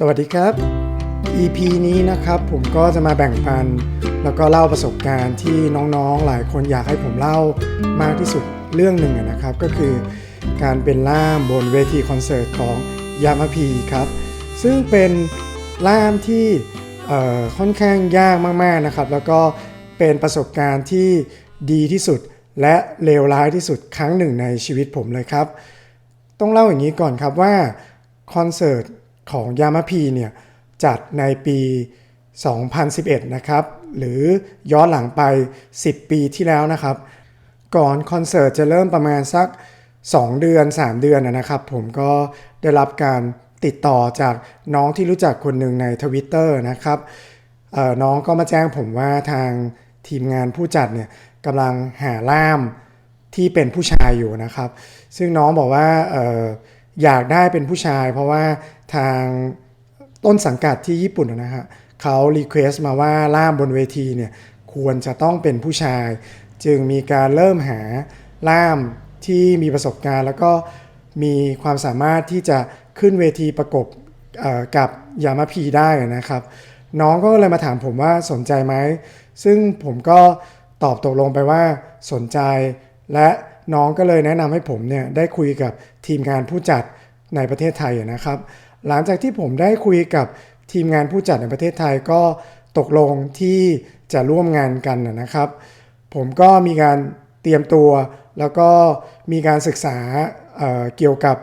สวัสดีครับ EP นี้นะครับผมก็จะมาแบ่งปัน แล้วก็เล่าประสบการณ์ที่น้องๆ หลายคนอยากให้ผมเล่ามากที่สุดเรื่องหนึ่งนะครับ ก็คือการเป็นล่ามบนเวทีคอนเสิร์ตของยามาพีครับ ซึ่งเป็นล่ามที่ค่อนข้างยากมากๆนะครับ แล้วก็เป็นประสบการณ์ที่ดีที่สุดและเลวร้ายที่สุดครั้งหนึ่งในชีวิตผมเลยครับ ต้องเล่าอย่างนี้ก่อนครับว่าคอนเสิร์ต ของยามาพีเนี่ยจัดในปี 2011 นะครับ หรือย้อนหลังไป 10 ปีที่แล้วนะครับ ก่อนคอนเสิร์ตจะเริ่มประมาณสัก 2 เดือน 3 เดือนนะครับ ผมก็ได้รับการติดต่อจากน้องที่รู้จักคนหนึ่งในทวิตเตอร์นะครับน้องก็มาแจ้งผมว่าทางทีมงานผู้จัดเนี่ยกำลังหาล่ามที่เป็นผู้ชายอยู่นะครับ ซึ่งน้องบอกว่าอออยากได้เป็นผู้ชาย เพราะว่า ทางต้นสังกัดที่ญี่ปุ่นนะฮะเขารีเควสมาว่าล่ามบนเวทีเนี่ยควรจะต้องเป็นผู้ชาย จึงมีการเริ่มหาล่ามที่มีประสบการณ์ แล้วก็มีความสามารถที่จะขึ้นเวทีประกบกับยามาพีได้นะครับ น้องก็เลยมาถามผมว่าสนใจไหม ซึ่งผมก็ตอบตกลงไปว่าสนใจ และน้องก็เลยแนะนำให้ผมเนี่ยได้คุยกับทีมงานผู้จัดในประเทศไทยนะครับ หลังจากที่ผมได้คุยกับทีมงานผู้จัดในประเทศไทยก็ตกลงที่จะร่วมงานกันนะครับ ผมก็มีการเตรียมตัว แล้วก็มีการศึกษาเเกี่ยวกับ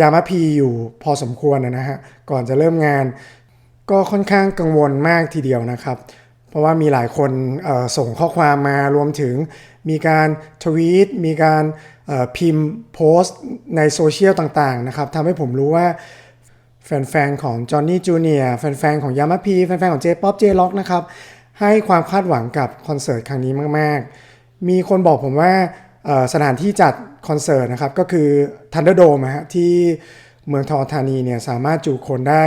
ยามาพีอยู่พอสมควรนะฮะก่อนจะเริ่มงาน ก็ค่อนข้างกังวลมากทีเดียวนะครับ เพราะว่ามีหลายคนส่งข้อความมารวมถึงมีการทวีตมีการพิมพ์โพสต์ในโซเชียลต่างๆนะครับทำให้ผมรู้ว่า แฟนๆของจอห์นนี่จูเนียแฟนๆของยามาพีแฟนๆของ J-POP J-Rock นะครับให้ความคาดหวังกับคอนเสิร์ตครั้งนี้มาก ๆ มีคนบอกผมว่าสถานที่จัดคอนเสิร์ตนะครับก็คือ Thunderdome ฮะที่เมืองทองธานีเนี่ยสามารถจุคนได้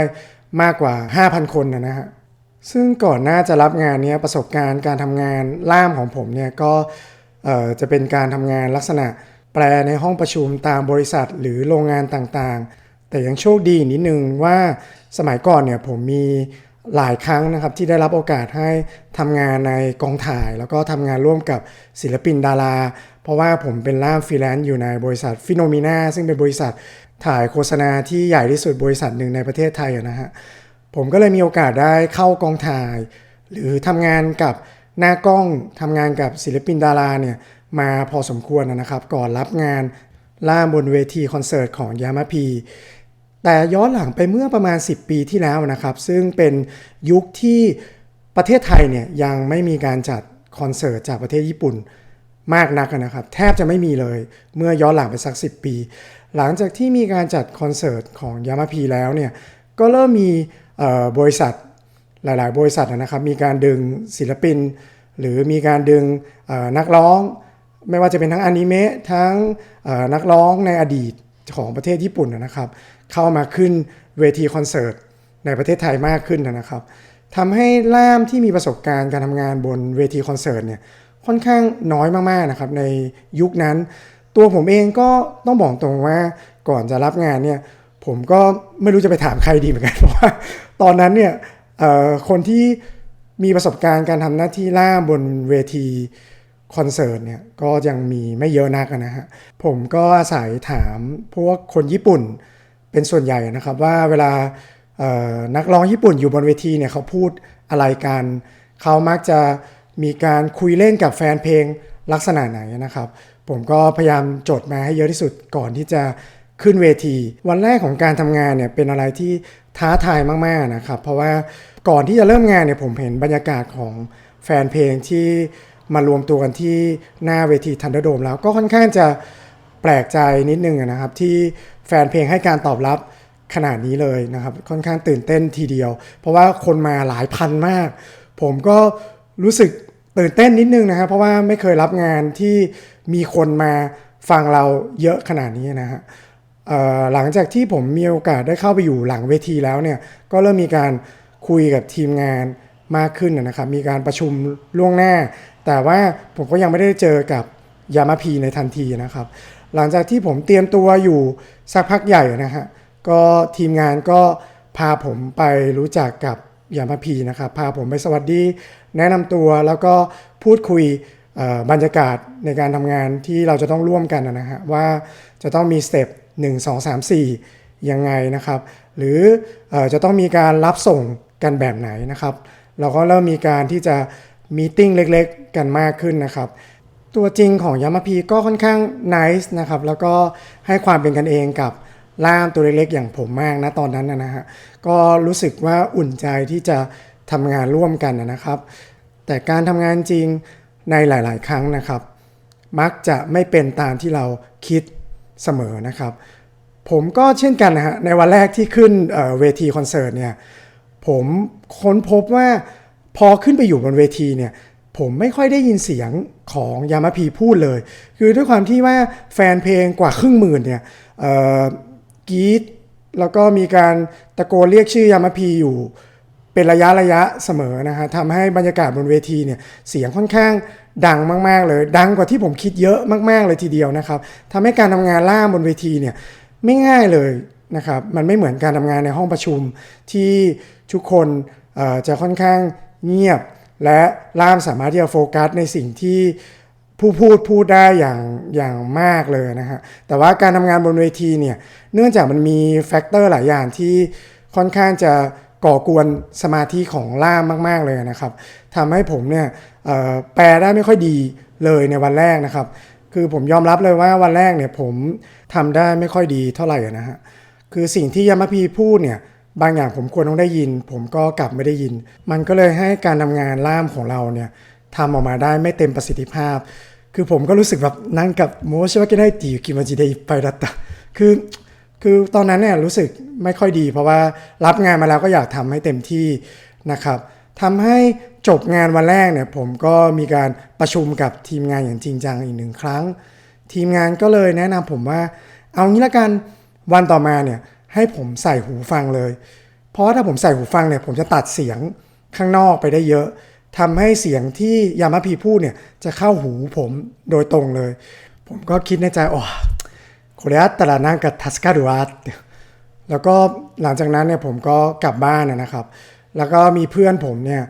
มากกว่า 5,000 คนนะฮะซึ่งก่อนหน้าจะรับงานเนี้ยประสบการณ์การทำงานล่ามของผมเนี่ยก็จะเป็นการทำงานลักษณะแปลในห้องประชุมตามบริษัทหรือโรงงานต่างๆ แต่ยังโชคดีนิดนึงว่าสมัยก่อนเนี่ยผมมีหลายครั้งนะครับที่ได้รับโอกาสให้ทำงานในกองถ่าย แล้วก็ทำงานร่วมกับศิลปินดารา เพราะว่าผมเป็นล่ามฟรีแลนซ์อยู่ในบริษัทฟิโนมิน่าซึ่งเป็นบริษัทถ่ายโฆษณาที่ใหญ่ที่สุดบริษัทหนึ่งในประเทศไทยนะฮะผมก็เลยมีโอกาสได้เข้ากองถ่าย หรือทำงานกับหน้ากล้องทำงานกับศิลปินดาราเนี่ยมาพอสมควรนะครับ ก่อนรับงานล่ามบนเวทีคอนเสิร์ตของยามาพี แต่ย้อนหลังไปเมื่อประมาณ 10 ปีที่แล้วนะครับ ซึ่งเป็นยุคที่ประเทศไทยเนี่ยยังไม่มีการจัดคอนเสิร์ตจากประเทศญี่ปุ่นมากนักนะครับ แทบจะไม่มีเลยเมื่อย้อนหลังไปสัก 10 ปี หลังจากที่มีการจัดคอนเสิร์ตของยามาพีแล้วเนี่ยก็เริ่มมีบริษัทหลาย ๆ บริษัทนะครับ มีการดึงศิลปิน หรือมีการดึงนักร้อง ไม่ว่าจะเป็นทั้งอนิเมะทั้งนักร้องในอดีตของประเทศญี่ปุ่นนะครับ เข้ามาขึ้นเวทีคอนเสิร์ตในประเทศไทยมากขึ้นนะครับทำให้ล่ามที่มีประสบการณ์การทำงานบนเวทีคอนเสิร์ตเนี่ยค่อนข้างน้อยมากๆนะครับในยุคนั้น ตัวผมเองก็ต้องบอกตรงว่าก่อนจะรับงานเนี่ยผมก็ไม่รู้จะไปถามใครดีเหมือนกันเพราะว่าตอนนั้นเนี่ยคนที่มีประสบการณ์การทำหน้าที่ล่ามบนเวทีคอนเสิร์ตเนี่ยก็ยังมีไม่เยอะนักนะฮะผมก็อาศัยถามพวกคนญี่ปุ่น เป็นส่วนใหญ่นะครับว่าเวลานักร้องญี่ปุ่นอยู่บนเวทีเนี่ยเขาพูดอะไรกันเขามักจะมีการคุยเล่นกับแฟนเพลงลักษณะไหนนะครับ ผมก็พยายามจดมาให้เยอะที่สุดก่อนที่จะขึ้นเวที วันแรกของการทำงานเนี่ยเป็นอะไรที่ท้าทายมากๆนะครับ เพราะว่าก่อนที่จะเริ่มงานเนี่ยผมเห็นบรรยากาศของแฟนเพลงที่มารวมตัวกันที่หน้าเวทีทันเดอร์โดมแล้วก็ค่อนข้างจะแปลกใจนิดนึงนะครับที่ แฟนเพลงให้การตอบรับขนาดนี้เลยนะครับ ค่อนข้างตื่นเต้นทีเดียว เพราะว่าคนมาหลายพันมาก ผมก็รู้สึกตื่นเต้นนิดนึงนะครับ เพราะว่าไม่เคยรับงานที่มีคนมาฟังเราเยอะขนาดนี้นะฮะหลังจากที่ผมมีโอกาสได้เข้าไปอยู่หลังเวทีแล้วเนี่ยก็เริ่มมีการคุยกับทีมงานมากขึ้นนะครับ มีการประชุมล่วงหน้า แต่ว่าผมก็ยังไม่ได้เจอกับยามาพีในทันทีนะครับ หลังจากที่ผมเตรียมตัวอยู่สักพักใหญ่นะฮะก็ทีมงานก็พาผมไปรู้จักกับยามาพีนะครับพาผมไปสวัสดีแนะนำตัวแล้วก็พูดคุยบรรยากาศในการทำงานที่เราจะต้องร่วมกันนะฮะว่าจะต้องมีสเต็ป1 2 3 4 ยังไงนะครับ หรือเออจะต้องมีการรับส่งกันแบบไหนนะครับ เราก็เริ่มมีการที่จะมีติ้งเล็กๆ กันมากขึ้นนะครับ ตัวจริงของยามาพีก็ค่อนข้างนิสนะครับแล้วก็ให้ความเป็นกันเองกับล่ามตัวเล็กๆอย่างผมมากนะตอนนั้นนะฮะก็รู้สึกว่าอุ่นใจที่จะทำงานร่วมกันนะครับ แต่การทำงานจริงในหลาย ๆ ครั้งนะครับ มักจะไม่เป็นตามที่เราคิดเสมอนะครับ ผมก็เช่นกันนะฮะในวันแรกที่ขึ้นเเวทีคอนเสิร์ตเนี่ยผมค้นพบว่าพอขึ้นไปอยู่บนเวทีเนี่ย ผมไม่ค่อยได้ยินเสียงของยามาพีพูดเลย คือด้วยความที่ว่าแฟนเพลงกว่าครึ่งหมื่นเนี่ยกรีดแล้วก็มีการตะโกนเรียกชื่อยามาพีอยู่เป็นระยะระยะเสมอนะฮะทำให้บรรยากาศบนเวทีเนี่ยเสียงค่อนข้างดังมาก ๆ เลย ดังกว่าที่ผมคิดเยอะมาก ๆ เลยทีเดียวนะครับทำให้การทำงานล่ามบนเวทีเนี่ยไม่ง่ายเลยนะครับมันไม่เหมือนการทำงานในห้องประชุมที่ทุกคนจะค่อนข้างเงียบ และล่ามสามารถที่จะโฟกัสในสิ่งที่ผู้พูดพูดได้อย่างอย่างมากเลยนะฮะแต่ว่าการทำงานบนเวทีเนี่ยเนื่องจากมันมีแฟกเตอร์หลายอย่างที่ค่อนข้างจะก่อกวนสมาธิของล่ามมาก ๆ เลยนะครับทำให้ผมเนี่ยแปลได้ไม่ค่อยดีเลยในวันแรกนะครับ คือผมยอมรับเลยว่าวันแรกเนี่ยผมทำได้ไม่ค่อยดีเท่าไหร่นะฮะคือสิ่งที่ยามาพีพูดเนี่ย บางอย่างผมควรต้องได้ยิน ผมก็กลับไม่ได้ยิน มันก็เลยให้การทำงานล่ามของเราเนี่ยทำออกมาได้ไม่เต็มประสิทธิภาพ คือผมก็รู้สึกแบบนั่งกับโมชิวะกิได้ติกิมจิไดไปรัตตะคือคือตอนนั้นเนี่ยรู้สึกไม่ค่อยดี เพราะว่ารับงานมาแล้วก็อยากทำให้เต็มที่นะครับทำให้จบงานวันแรกเนี่ยผมก็มีการประชุมกับทีมงานอย่างจริงจังอีกหนึ่งครั้ง ทีมงานก็เลยแนะนำผมว่า เอางี้ละกันวันต่อมาเนี่ย ให้ผมใส่หูฟังเลย เพราะถ้าผมใส่หูฟังเนี่ยผมจะตัดเสียงข้างนอกไปได้เยอะทำให้เสียงที่ยามาพีพูดเนี่ยจะเข้าหูผมโดยตรงเลย ผมก็คิดในใจอ๋อโคเรียตระนังกับทัสกาดูอาแล้วก็หลังจากนั้นเนี่ยผมก็กลับบ้านนะครับ แล้วก็มีเพื่อนผมเนี่ย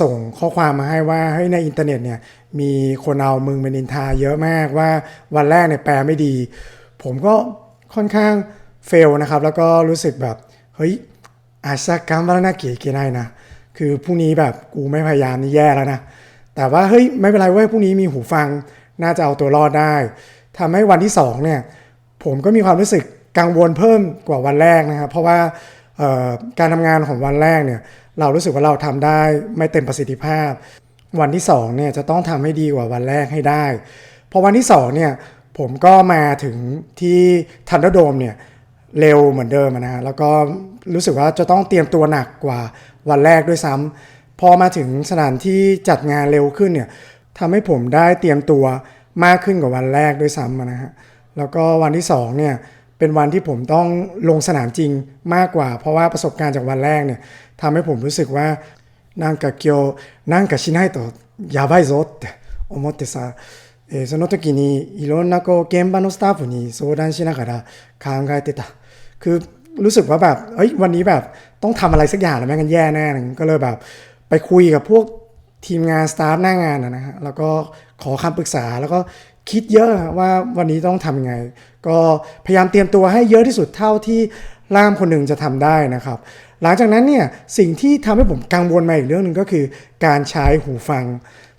ส่งข้อความมาให้ว่าเฮ้ยในอินเทอร์เน็ตเนี่ยมีคนเอามึงเป็นนินทาเยอะมากว่าวันแรกเนี่ยแปลไม่ดี ผมก็ค่อนข้าง เฟลนะครับ แล้วก็รู้สึกแบบ เฮ้ยอาซากัมบานาเก๋เกได้นะ คือพรุ่งนี้แบบกูไม่พยายามนี่แย่แล้วนะ แต่ว่าเฮ้ยไม่เป็นไรเว้ยพรุ่งนี้มีหูฟังน่าจะเอาตัวรอดได้ทำให้วันที่สองเนี่ยผมก็มีความรู้สึกกังวลเพิ่มกว่าวันแรกนะครับ เพราะว่าการทำงานของวันแรกเนี่ยเรารู้สึกว่าเราทำได้ไม่เต็มประสิทธิภาพ วันที่2เนี่ยจะต้องทำให้ดีกว่าวันแรกให้ได้พอวันที่2เนี่ยผมก็มาถึงที่ทันเดอร์โดมเนี่ย เร็วเหมือนเดิมนะฮะแล้วก็รู้สึกว่าจะต้องเตรียมตัวหนักกว่าวันแรกด้วยซ้ำพอมาถึงสถานที่จัดงานเร็วขึ้นเนี่ยทำให้ผมได้เตรียมตัวมากขึ้นกว่าวันแรกด้วยซ้ำนะฮะแล้วก็วันที่2เนี่ยเป็นวันที่ผมต้องลงสนามจริงมากกว่า เพราะว่าประสบการณ์จากวันแรกเนี่ยทำให้ผมรู้สึกว่า なんか今日なんかしないとやばいぞって思ってさ、えーその時にいろんなこう現場のスタッフに相談しながら考えてた คือรู้สึกว่าแบบเอ้ยวันนี้แบบต้องทำอะไรสักอย่างแล้วไม่งันแย่แน่ก็เลยแบบ ไปคุยกับพวกทีมงานสตาฟหน้างานนะนะฮะแล้วก็ขอคำปรึกษาแล้วก็คิดเยอะว่าวันนี้ต้องทำยังไง ก็พยายามเตรียมตัวให้เยอะที่สุดเท่าที่ล่ามคนหนึ่งจะทำได้นะครับ หลังจากนั้นเนี่ยสิ่งที่ทำให้ผมกังวลมาอีกเรื่องหนึ่งก็คือ การใช้หูฟัง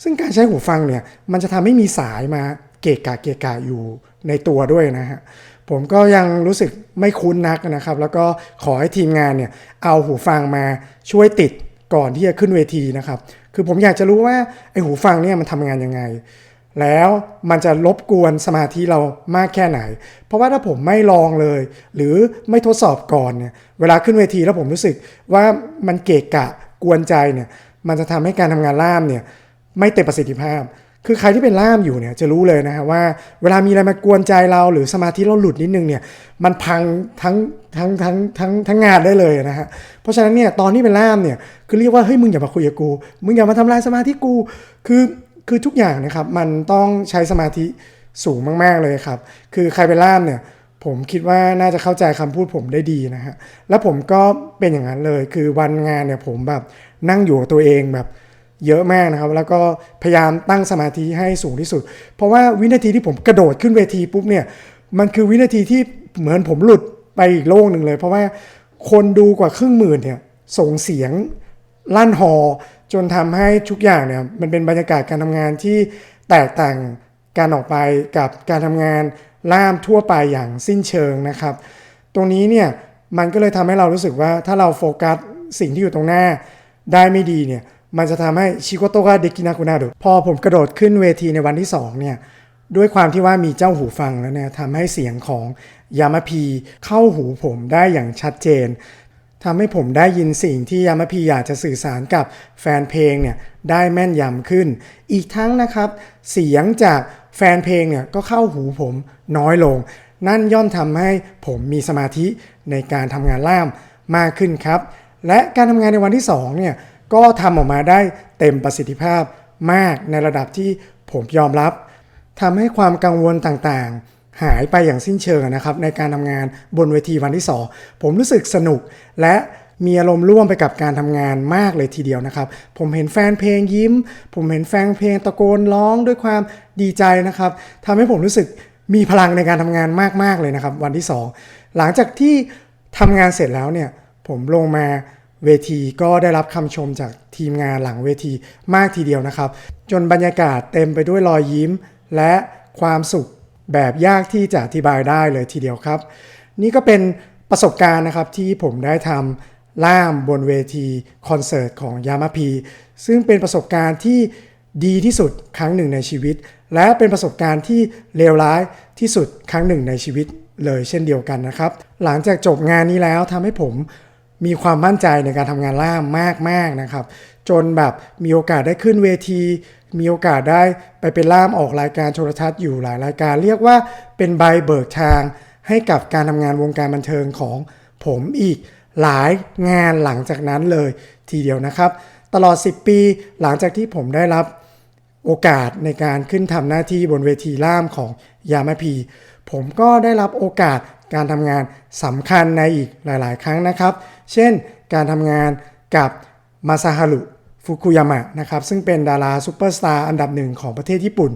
ซึ่งการใช้หูฟังเนี่ยมันจะทำให้มีสายมาเกะกะเกะกะอยู่ในตัวด้วยนะฮะ ผมก็ยังรู้สึกไม่คุ้นนักนะครับ แล้วก็ขอให้ทีมงานเนี่ยเอาหูฟังมาช่วยติดก่อนที่จะขึ้นเวทีนะครับ คือผมอยากจะรู้ว่าไอหูฟังเนี่ยมันทำงานยังไง แล้วมันจะรบกวนสมาธิเรามากแค่ไหน เพราะว่าถ้าผมไม่ลองเลย หรือไม่ทดสอบก่อนเนี่ยเวลาขึ้นเวทีแล้วผมรู้สึกว่ามันเกะกะกวนใจเนี่ยมันจะทำให้การทำงานล่ามเนี่ยไม่เต็มประสิทธิภาพ คือใครที่เป็นล่ามอยู่เนี่ยจะรู้เลยนะฮะว่าเวลามีอะไรมากวนใจเราหรือสมาธิเราหลุดนิดนึงเนี่ยมันพังทั้งทั้งทั้งทั้งทั้งงานได้เลยนะฮะเพราะฉะนั้นเนี่ยตอนที่เป็นล่ามเนี่ยคือเรียกว่าเฮ้ยมึงอย่ามาคุยกับกูมึงอย่ามาทำลายสมาธิกูคือคือทุกอย่างนะครับมันต้องใช้สมาธิสูงมากๆเลยครับ คือใครเป็นล่ามเนี่ยผมคิดว่าน่าจะเข้าใจคำพูดผมได้ดีนะฮะแล้วผมก็เป็นอย่างนั้นเลยคือวันงานเนี่ยผมแบบนั่งอยู่กับตัวเองแบบ เยอะมากนะครับ แล้วก็พยายามตั้งสมาธิให้สูงที่สุด เพราะว่าวินาทีที่ผมกระโดดขึ้นเวทีปุ๊บเนี่ยมันคือวินาทีที่เหมือนผมหลุดไปอีกโลกหนึ่งเลย เพราะว่าคนดูกว่าครึ่งหมื่นเนี่ยส่งเสียงลั่นฮอจนทำให้ทุกอย่างเนี่ยมันเป็นบรรยากาศการทำงานที่แตกต่างการออกไปกับการทำงานล่ามทั่วไปอย่างสิ้นเชิงนะครับ ตรงนี้เนี่ยมันก็เลยทำให้เรารู้สึกว่าถ้าเราโฟกัสสิ่งที่อยู่ตรงหน้าได้ไม่ดีเนี่ย มันจะทำให้ชิโกโตะเดกินาคุนาดุพอผมกระโดดขึ้นเวทีในวันที่สองเนี่ยด้วยความที่ว่ามีเจ้าหูฟังแล้วเนี่ยทำให้เสียงของยามาพีเข้าหูผมได้อย่างชัดเจนทำให้ผมได้ยินสิ่งที่ยามาพีอยากจะสื่อสารกับแฟนเพลงเนี่ยได้แม่นยำขึ้น อีกทั้งนะครับ เสียงจากแฟนเพลงเนี่ยก็เข้าหูผมน้อยลง นั่นย่อมทำให้ผมมีสมาธิในการทำงานล่ามมากขึ้นครับ และการทำงานในวันที่สองเนี่ย ก็ทำออกมาได้เต็มประสิทธิภาพมากในระดับที่ผมยอมรับทำให้ความกังวลต่างๆ หายไปอย่างสิ้นเชิงนะครับในการทำงานบนเวทีวันที่2ผมรู้สึกสนุกและมีอารมณ์ร่วมไปกับการทำงานมากเลยทีเดียวนะครับ ผมเห็นแฟนเพลงยิ้ม ผมเห็นแฟนเพลงตะโกนร้องด้วยความดีใจนะครับทำให้ผมรู้สึกมีพลังในการทำงานมากๆเลยนะครับ วันที่ 2 หลังจากที่ทำงานเสร็จแล้วเนี่ยผมลงมา เวทีก็ได้รับคำชมจากทีมงานหลังเวทีมากทีเดียวนะครับ จนบรรยากาศเต็มไปด้วยรอยยิ้ม และความสุขแบบยากที่จะอธิบายได้เลยทีเดียวครับ นี่ก็เป็นประสบการณ์นะครับที่ผมได้ทำล่ามบนเวทีคอนเสิร์ตของยามาพีซึ่งเป็นประสบการณ์ที่ดีที่สุดครั้งหนึ่งในชีวิต และเป็นประสบการณ์ที่เลวร้ายที่สุดครั้งหนึ่งในชีวิตเลยเช่นเดียวกันนะครับ หลังจากจบงานนี้แล้วทำให้ผม มีความมั่นใจในการทำงานล่ามมากๆนะครับ จนแบบมีโอกาสได้ขึ้นเวที มีโอกาสได้ไปเป็นล่ามออกรายการโทรทัศน์อยู่หลายรายการ เรียกว่าเป็นใบเบิกทางให้กับการทำงานวงการบันเทิงของผมอีกหลายงานหลังจากนั้นเลยทีเดียวนะครับ ตลอด 10 ปีหลังจากที่ผมได้รับโอกาสในการขึ้นทำหน้าที่บนเวทีล่ามของยามาพีผมก็ได้รับโอกาสการทำงานสำคัญในอีกหลาย ๆ ครั้งนะครับ เช่นการทำงานกับมาซาฮารุฟุกุยามะนะครับซึ่งเป็นดาราซูเปอร์สตาร์อันดับหนึ่งของประเทศญี่ปุ่น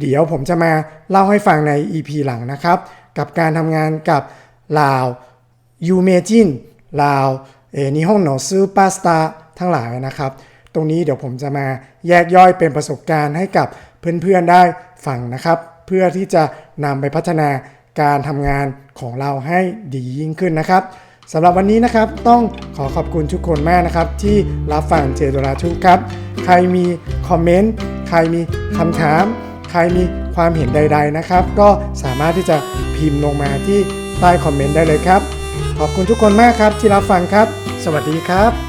เดี๋ยวผมจะมาเล่าให้ฟังใน EP หลังนะครับ กับการทำงานกับลาวยูเมจินลาวเอนิฮงโนซูปาสตาร์ทั้งหลายนะครับ ตรงนี้เดี๋ยวผมจะมาแยกย่อยเป็นประสบการณ์ให้กับเพื่อนๆได้ฟังนะครับ เพื่อที่จะนำไปพัฒนาการทำงานของเราให้ดียิ่งขึ้นนะครับ สำหรับวันนี้นะครับต้องขอขอบคุณทุกคนมากนะครับ ที่รับฟังเจดราทุกครับ ใครมีคอมเมนต์ใครมีคำถาม ใครมีความเห็นใด ๆนะครับ ก็สามารถที่จะพิมพ์ลงมาที่ใต้คอมเมนต์ได้เลยครับ ขอบคุณทุกคนมากครับที่รับฟังครับ สวัสดีครับ